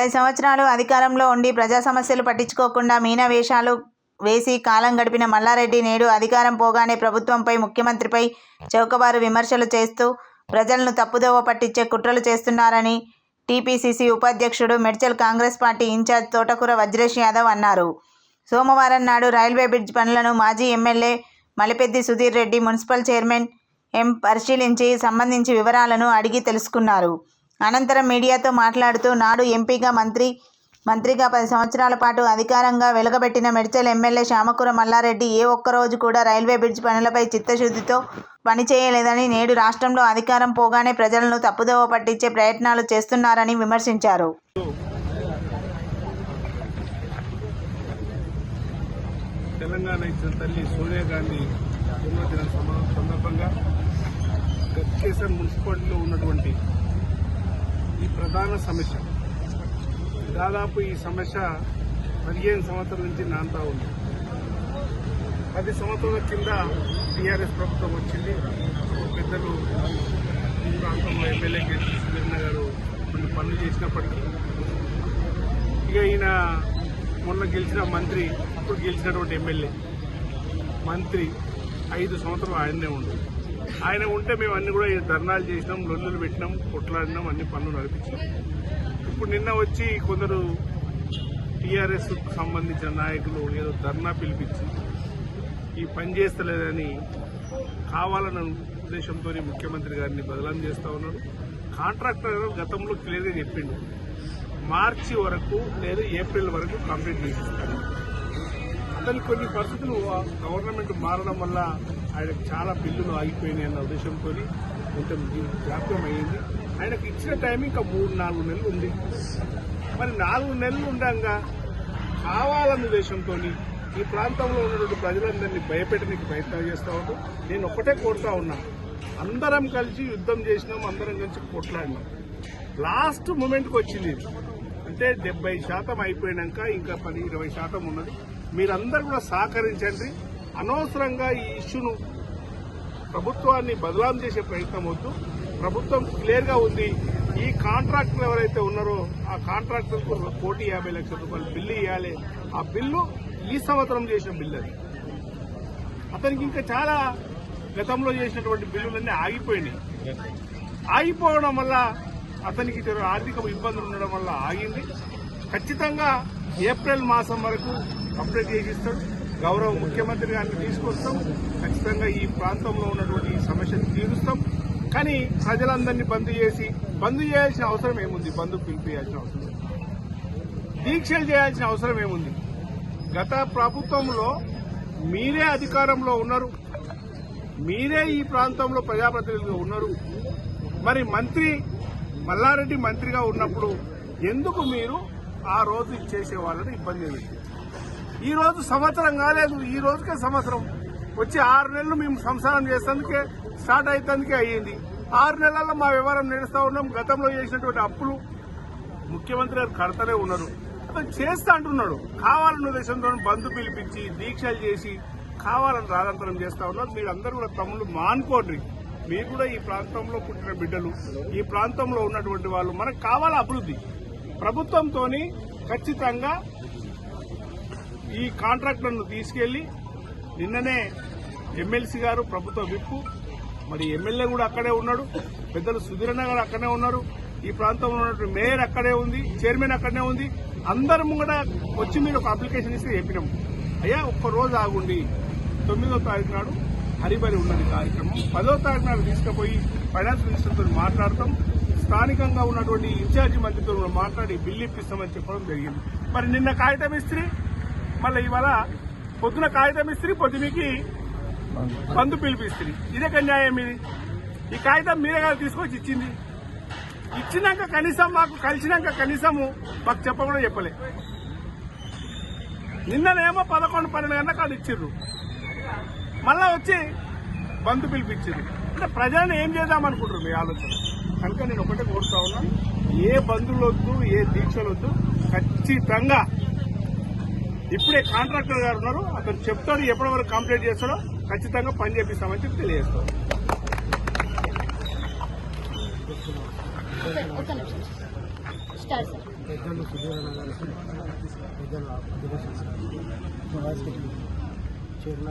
పది సంవత్సరాలు అధికారంలో ఉండి ప్రజా సమస్యలు పట్టించుకోకుండా మీన వేషాలు వేసి కాలం గడిపిన మల్లారెడ్డి నేడు అధికారం పోగానే ప్రభుత్వంపై ముఖ్యమంత్రిపై చౌకబారు విమర్శలు చేస్తూ ప్రజలను తప్పుదోవ పట్టించే కుట్రలు చేస్తున్నారని టీపీసీసీ ఉపాధ్యక్షుడు మెడ్చల్ కాంగ్రెస్ పార్టీ ఇన్ఛార్జ్ తోటకూర వజ్రేష్ యాదవ్ అన్నారు. సోమవారం నాడు రైల్వే బ్రిడ్జ్ పనులను మాజీ MLA Malipeddi Sudheer Reddy municipal chairman ఎం పరిశీలించి సంబంధించి వివరాలను అడిగి తెలుసుకున్నారు. అనంతరం మీడియాతో మాట్లాడుతూ నాడు ఎంపీగా మంత్రి మంత్రిగా పది సంవత్సరాల పాటు అధికారంగా వెలుగబెట్టిన మెడ్చల్ ఎమ్మెల్యే శామకూర మల్లారెడ్డి ఏ ఒక్కరోజు కూడా రైల్వే బ్రిడ్జ్ పనులపై చిత్తశుద్ధితో పనిచేయలేదని నేడు రాష్ట్రంలో అధికారం పోగానే ప్రజలను తప్పుదోవ పట్టించే ప్రయత్నాలు చేస్తున్నారని విమర్శించారు. తెలంగాణ ఇచ్చిన తల్లి సోనియా గాంధీ జన్మదిన సందర్భంగా మున్సిపాలిటీలో ఉన్నటువంటి ఈ ప్రధాన సమస్య. దాదాపు ఈ సమస్య పదిహేను సంవత్సరాల నుంచి నాంతా ఉంది. పది సంవత్సరాల కింద టీఆర్ఎస్ ప్రభుత్వం వచ్చింది. పెద్దలు ఈ ప్రాంతంలో ఎమ్మెల్యే కేసీ సుధీర్ణ గారు కొన్ని పనులు చేసినప్పటికీ. ఇక ఈయన మొన్న గెలిచిన మంత్రి అప్పుడు గెలిచినటువంటి ఎమ్మెల్యే. మంత్రి ఐదు సంవత్సరాలు ఆయన్నే ఉండేది ఆయన ఉంటే మేము అన్ని కూడా ఈ ధర్నాలు చేసినాం లొల్లులు పెట్టినాం కొట్లాడినాం అన్ని పనులు నడిపించాం ఇప్పుడు నిన్న వచ్చి కొందరు టీఆర్ఎస్ సంబంధించిన నాయకులు ఏదో ధర్నా పిలిపించి ఈ పని చేస్తలేదని కావాలన్న ఉద్దేశంతో ముఖ్యమంత్రి గారిని బదలాం చేస్తా ఉన్నాడు కాంట్రాక్టర్ గతంలో క్లియర్గా చెప్పిండు. మార్చి వరకు లేదా ఏప్రిల్ వరకు కంప్లీట్ చేసిస్తారు అతని కొన్ని పరిస్థితులు గవర్నమెంట్ మారడం వల్ల ఆయనకు చాలా బిల్లులు ఆగిపోయినాయి అన్న ఉద్దేశంతో కొంచెం జాప్యం అయ్యింది ఆయనకు ఇచ్చిన టైం ఇంకా మూడు నాలుగు నెలలు ఉంది. మరి నాలుగు నెలలు ఉండగా కావాలన్న ఉద్దేశంతో ఈ ప్రాంతంలో ఉన్నటువంటి ప్రజలందరినీ భయపెట్టడానికి ప్రయత్నం చేస్తూ ఉంటూ నేను ఒక్కటే కోరుతా ఉన్నా అందరం కలిసి యుద్ధం చేసినాం అందరం కలిసి కొట్లాడినాం. లాస్ట్ మూమెంట్కి వచ్చింది. అంటే డెబ్బై శాతం అయిపోయినాక ఇంకా పది ఇరవై శాతం ఉన్నది. మీరందరూ కూడా సహకరించండి. అనవసరంగా ఈ ఇష్యూను ప్రభుత్వాన్ని బదలాం చేసే ప్రయత్నం వద్దు. ప్రభుత్వం క్లియర్గా ఉంది. ఈ కాంట్రాక్టర్ ఎవరైతే ఉన్నారో ఆ కాంట్రాక్టర్ కోటి యాభై లక్షల రూపాయలు బిల్లు ఇవ్వాలి ఆ బిల్లు ఈ సంవత్సరం చేసిన బిల్లు అది. అతనికి ఇంకా చాలా గతంలో చేసినటువంటి బిల్లులన్నీ ఆగిపోయినాయి. ఆగిపోవడం వల్ల అతనికి ఆర్థిక ఇబ్బందులు ఉండడం వల్ల ఆగింది. ఖచ్చితంగా ఏప్రిల్ మాసం వరకు కంప్లీట్ చేసిస్తాడు గౌరవ ముఖ్యమంత్రి గారిని తీసుకొస్తాం. ఖచ్చితంగా ఈ ప్రాంతంలో ఉన్నటువంటి సమస్యను తీరుస్తాం. కానీ ప్రజలందరినీ బంద్ చేసి బంద్ చేయాల్సిన అవసరం ఏముంది? బంద్ పిలిపియాల్సిన అవసరం దీక్షలు చేయాల్సిన అవసరం ఏముంది? గత ప్రభుత్వంలో మీరే అధికారంలో ఉన్నారు. మీరే ఈ ప్రాంతంలో ప్రజాప్రతినిధులుగా ఉన్నారు. మరి మంత్రి మల్లారెడ్డి మంత్రిగా ఉన్నప్పుడు ఎందుకు మీరు ఆ రోజు ఇచ్చేసే వాళ్ళని ఇబ్బంది లేదు ఈ రోజు సంవత్సరం కాలేదు ఈ రోజుకే సంవత్సరం. వచ్చి ఆరు నెలలు మేము సంసారం చేసేందుకే స్టార్ట్ అయ్యేందుకే అయ్యింది. ఆరు నెలల్లో మా వ్యవహారం నడుస్తూ ఉన్నాం. గతంలో చేసినటువంటి అప్పులు ముఖ్యమంత్రి గారు కడతనే ఉన్నారు. అతను చేస్తా అంటున్నాడు. కావాలన్న ఉద్దేశంతో బంధు పిలిపించి దీక్షలు చేసి కావాలని రాదంతరం చేస్తా ఉన్నారు. మీరందరూ కూడా తమ్ముళ్ళు మానుకోండి. మీరు కూడా ఈ ప్రాంతంలో పుట్టిన బిడ్డలు ఈ ప్రాంతంలో ఉన్నటువంటి వాళ్ళు మనకు కావాల అభివృద్ధి. ప్రభుత్వంతో ఖచ్చితంగా ఈ కాంట్రాక్టర్ను తీసుకెళ్ళి నిన్ననే ఎమ్మెల్సీ గారు ప్రభుత్వ విప్పు మరి ఎమ్మెల్యే కూడా అక్కడే ఉన్నాడు పెద్దలు సుధీరన్న గారు అక్కడే ఉన్నారు ఈ ప్రాంతంలో ఉన్నటువంటి మేయర్ అక్కడే ఉంది చైర్మన్ అక్కడనే ఉంది అందరం కూడా వచ్చి మీరు ఒక అప్లికేషన్ ఇస్తే చెప్పినాం. అయ్యా ఒక్క రోజు ఆగుండి. తొమ్మిదో తారీఖు నాడు హరిబరి ఉన్నది కార్యక్రమం. పదో తారీఖు నాడు తీసుకుపోయి ఫైనాన్స్ మినిస్టర్తో మాట్లాడతాం. స్థానికంగా ఉన్నటువంటి ఇన్ఛార్జి మంత్రితో కూడా మాట్లాడి బిల్లు ఇప్పిస్తామని చెప్పడం జరిగింది. మరి నిన్న కాగితం ఇస్త్రీ మళ్ళీ ఇవాళ పొద్దున కాగితం ఇస్త్రీ పొద్దుమికి బంధు పిలిపిస్తుంది ఇదే న్యాయం ఇది? ఈ కాగితం మీరే కాదు తీసుకొచ్చి ఇచ్చింది? ఇచ్చినాక కనీసం మాకు కలిసినాక కనీసము మాకు చెప్పకుండా చెప్పలే. నిన్ననేమో పదకొండు పన్నెండు గంటలకు అది ఇచ్చిర్రు. మళ్ళా వచ్చి బంధు పిలిపించారు అంటే ప్రజలను ఏం చేద్దాం అనుకుంటారు మీ ఆలోచన? కనుక నేను ఒకటే కోరుతా ఉన్నా ఏ బంధువులు వద్దు ఏ దీక్షలు వద్దు ఖచ్చితంగా ఇప్పుడే కాంట్రాక్టర్ గారు ఉన్నారు. అతను చెప్తాడు ఎప్పటి వరకు కంప్లీట్ చేస్తాడో ఖచ్చితంగా పని చేపిస్తామని చెప్పి సార్. పెద్దలు